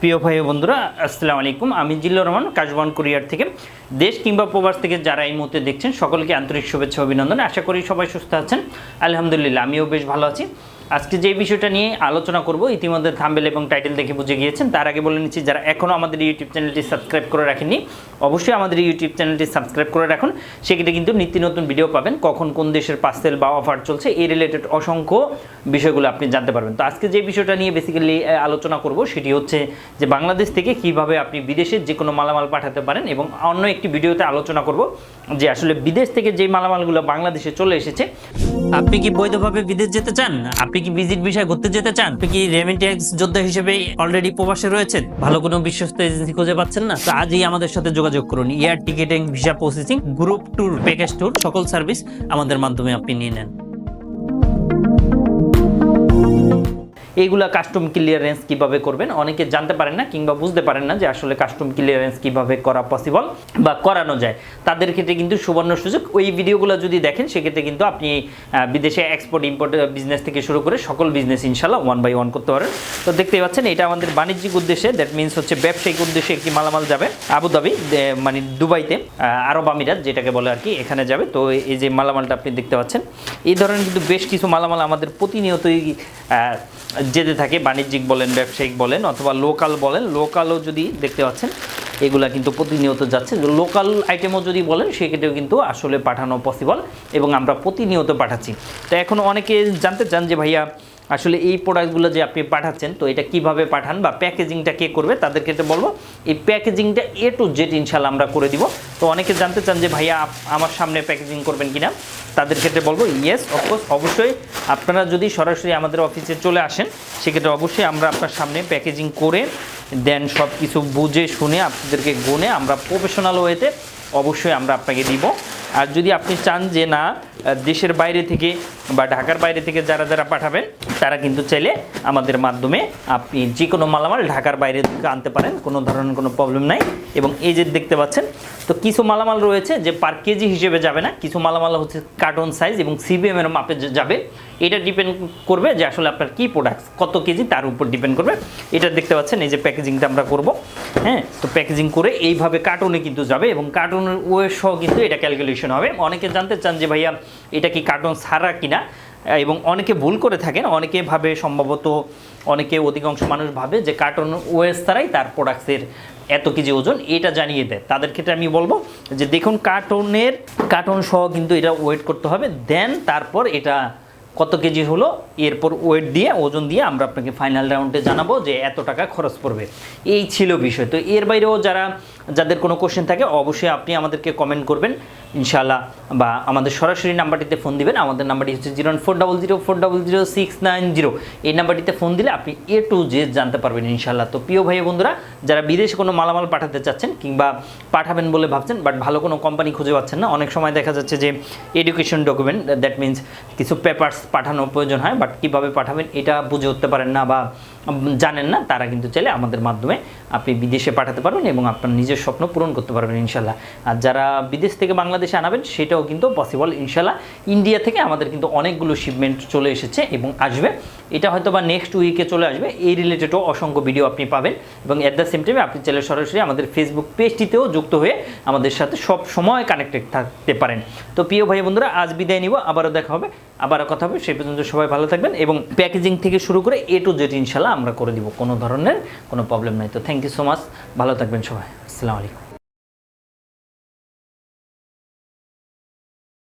প্রিয় ভাই বন্ধুরা, আসসালামু আলাইকুম। আমি জিল্লুর রহমান কাজবান কুরিয়ার থেকে। দেশ কিংবা প্রবাস থেকে যারা এই মুহূর্তে দেখছেন, সকলকে আন্তরিক শুভেচ্ছা, অভিনন্দন। আশা করি সবাই সুস্থ আছেন। আলহামদুলিল্লাহ, আমিও বেশ ভালো আছি। আজকে যে বিষয়টা নিয়ে আলোচনা করব, ইতিমধ্যে থাম্বেল এবং টাইটেল দেখে বুঝে গিয়েছেন, তার আগে বলে নিচ্ছি, যারা এখনও আমাদের ইউটিউব চ্যানেলটি সাবস্ক্রাইব করে রাখেননি, অবশ্যই আমাদের ইউটিউব চ্যানেলটি সাবস্ক্রাইব করে রাখুন। সেক্ষেত্রে কিন্তু নিত্য নতুন ভিডিও পাবেন, কখন কোন দেশের পার্সেল বা অফার চলছে, এই রিলেটেড অসংখ্য বিষয়গুলো আপনি জানতে পারবেন। তো আজকে যে বিষয়টা নিয়ে বেসিক্যালি আলোচনা করব, সেটি হচ্ছে যে বাংলাদেশ থেকে কীভাবে আপনি বিদেশে যে কোনো মালামাল পাঠাতে পারেন এবং অন্য একটি ভিডিওতে আলোচনা করব। যে আসলে বিদেশ থেকে যে মালামালগুলো বাংলাদেশে চলে এসেছে। আপনি কি বৈধভাবে বিদেশ যেতে চান? আপনি কি ভিজিট বিষয় ঘুরতে যেতে চান? আপনি কি রেমিটেন্স যোদ্ধা হিসেবে অলরেডি প্রবাসে রয়েছেন? ভালো কোনো বিশ্বস্ত এজেন্সি খুঁজে পাচ্ছেন না? তো আজই আমাদের সাথে যোগাযোগ করুন। Air ticketing, visa processing group tour package tour সকল সার্ভিস আমাদের মাধ্যমে আপনি নিয়ে নেন। এইগুলা কাস্টম ক্লিয়ারেন্স কীভাবে করবেন? অনেকে জানতে পারেন না কিংবা বুঝতে পারেন না যে আসলে কাস্টম ক্লিয়ারেন্স কীভাবে করা পসিবল বা করানো যায়। তাদের ক্ষেত্রে কিন্তু সুবর্ণ সুযোগ। ওই ভিডিওগুলো যদি দেখেন, সেক্ষেত্রে কিন্তু আপনি বিদেশে এক্সপোর্ট ইম্পোর্ট বিজনেস থেকে শুরু করে সকল বিজনেস ইনশাল্লাহ ওয়ান বাই ওয়ান করতে পারেন। তো দেখতেই পাচ্ছেন, এটা আমাদের বাণিজ্যিক উদ্দেশ্যে দ্যাট মিনস হচ্ছে ব্যবসায়িক উদ্দেশ্যে একটি মালামাল যাবে আবুধাবি মানে দুবাইতে আরব আমিরাত যেটাকে বলে আর কি, এখানে যাবে। তো এই যে মালামালটা আপনি দেখতে পাচ্ছেন, এই ধরনের কিন্তু বেশ কিছু মালামাল আমাদের প্রতিনিয়তই যেতে থাকে, বাণিজ্যিক বলেন, ব্যবসায়িক বলেন, অথবা লোকাল বলেন, লোকালও যদি দেখতে পাচ্ছেন, এগুলা কিন্তু প্রতিনিয়ত যাচ্ছে। লোকাল আইটেমও যদি বলেন, সেক্ষেত্রেও কিন্তু আসলে পাঠানো পসিবল এবং আমরা প্রতিনিয়ত পাঠাচ্ছি। তো এখন অনেকে জানতে চান যে ভাইয়া আসলে এই প্রোডাক্টগুলো যে আপনি পাঠাচ্ছেন, তো এটা কীভাবে পাঠান বা প্যাকেজিংটা কে করবে তাদের ক্ষেত্রে বলব। এই প্যাকেজিংটা এ টু জেড ইনশাল্লাহ আমরা করে দিব। তো অনেকে জানতে চান যে, ভাইয়া আমার সামনে প্যাকেজিং করবেন কিনা? তাদের ক্ষেত্রে বলব ইয়েস অফকোর্স অবশ্যই। আপনারা যদি সরাসরি আমাদের অফিসে চলে আসেন, সেক্ষেত্রে অবশ্যই আমরা আপনার সামনে প্যাকেজিং করে, দেন সব কিছু বুঝে, শুনে, আপনাদেরকে গুনে আমরা প্রফেশনাল ওয়েতে অবশ্যই আমরা আপনাকে দিব। আর যদি আপনি চান যে, না, দেশের বাইরে থেকে বা ঢাকার বাইরে থেকে যারা যারা পাঠাবেন, তারা কিন্তু চাইলে আমাদের মাধ্যমে আপনি যে কোনো মালামাল ঢাকার বাইরে থেকে আনতে পারেন, কোনো ধরনের কোনো প্রবলেম নাই। এবং এই যে দেখতে পাচ্ছেন, তো কিছু মালামাল রয়েছে যে পার কেজি হিসেবে যাবে না, কিছু মালামাল হচ্ছে কার্টন সাইজ এবং সিবিএম এর মাপে যাবে। এটা ডিপেন্ড করবে যে আসলে আপনার কী প্রোডাক্ট কত কেজি তার উপর ডিপেন্ড করবে। এটা দেখতে পাচ্ছেন, এই যে প্যাকেজিংটা আমরা করব। হ্যাঁ তো প্যাকেজিং করে এইভাবে কার্টুনে কিন্তু যাবে এবং কার্টুনের ওয়ে সহ কিন্তু এটা ক্যালকুলেশন হবে। অনেকে জানতে চান যে ভাইয়া, এটা কি কার্টুন ছাড়া কিনা? এবং অনেকে ভুল করে থাকেন, অনেকে ভাবে সম্ভবত, অনেকে অধিকাংশ মানুষ ভাবে যে কার্টুন ওয়েস ছাড়াই তার প্রোডাক্টসের এত কেজি ওজন, এটা জানিয়ে দেয়। তাদের ক্ষেত্রে আমি বলব যে দেখুন কার্টুনের কার্টুন সহ কিন্তু এটা ওয়েট করতে হবে দেন তারপর এটা কত কেজি হলো, এরপর ওয়েট দিয়ে, ওজন দিয়ে আমরা আপনাকে ফাইনাল রাউন্ডে জানাব যে এত টাকা খরচ পড়বে। এই ছিল বিষয়। তো এর বাইরেও যারা যাদের কোনো কোশ্চেন থাকে, অবশ্যই আপনি আমাদেরকে কমেন্ট করবেন ইনশাল্লাহ বা আমাদের সরাসরি নাম্বারটিতে ফোন দিবেন। আমাদের নাম্বারটি হচ্ছে zero four double zero four double zero six nine zero. এই নাম্বারটিতে ফোন দিলে আপনি এ টু জে জানতে পারবেন ইনশাল্লাহ তো প্রিয় ভাই বন্ধুরা, যারা বিদেশে কোনো মালামাল পাঠাতে চাচ্ছেন কিংবা পাঠাবেন বলে ভাবছেন বাট ভালো কোনো কোম্পানি খুঁজে পাচ্ছেন না, অনেক সময় দেখা যাচ্ছে যে এডুকেশন ডকুমেন্ট দ্যাট মিনস কিছু পেপার্স পাঠানোর প্রয়োজন হয় বাট কীভাবে পাঠাবেন এটা বুঝে উঠতে পারেন না, বা জানেন না, তারা কিন্তু চাইলে আমাদের মাধ্যমে আপনি বিদেশে পাঠাতে পারবেন এবং আপনার নিজের স্বপ্ন পূরণ করতে পারবেন ইনশাল্লাহ। আর যারা বিদেশ থেকে বাংলাদেশে আনাবেন, সেটাও কিন্তু পসিবল ইনশাল্লাহ। ইন্ডিয়া থেকে আমাদের কিন্তু অনেকগুলো শিপমেন্ট চলে এসেছে এবং আসবে। এটা হয়তো বা নেক্সট উইকে চলে আসবে। এই রিলেটেডও অসংখ্য ভিডিও আপনি পাবেন এবং অ্যাট দ্য সেম টাইমে আপনি চাইলে সরাসরি আমাদের ফেসবুক পেজটিতেও যুক্ত হয়ে আমাদের সাথে সব সময় কানেক্টেড থাকতে পারেন। তো প্রিয় ভাই বন্ধুরা, আজ বিদায় নিব। আবারও দেখা হবে। আবারও কথা হবে। সেই পর্যন্ত সবাই ভালো থাকবেন এবং প্যাকেজিং থেকে শুরু করে এ টু জেড ইনশাল্লাহ আমরা করে দিব, কোনো ধরনের কোনো প্রবলেম নাই। তো থ্যাংক ইউ সো মাচ ভালো থাকবেন সবাই। আসসালামু আলাইকুম।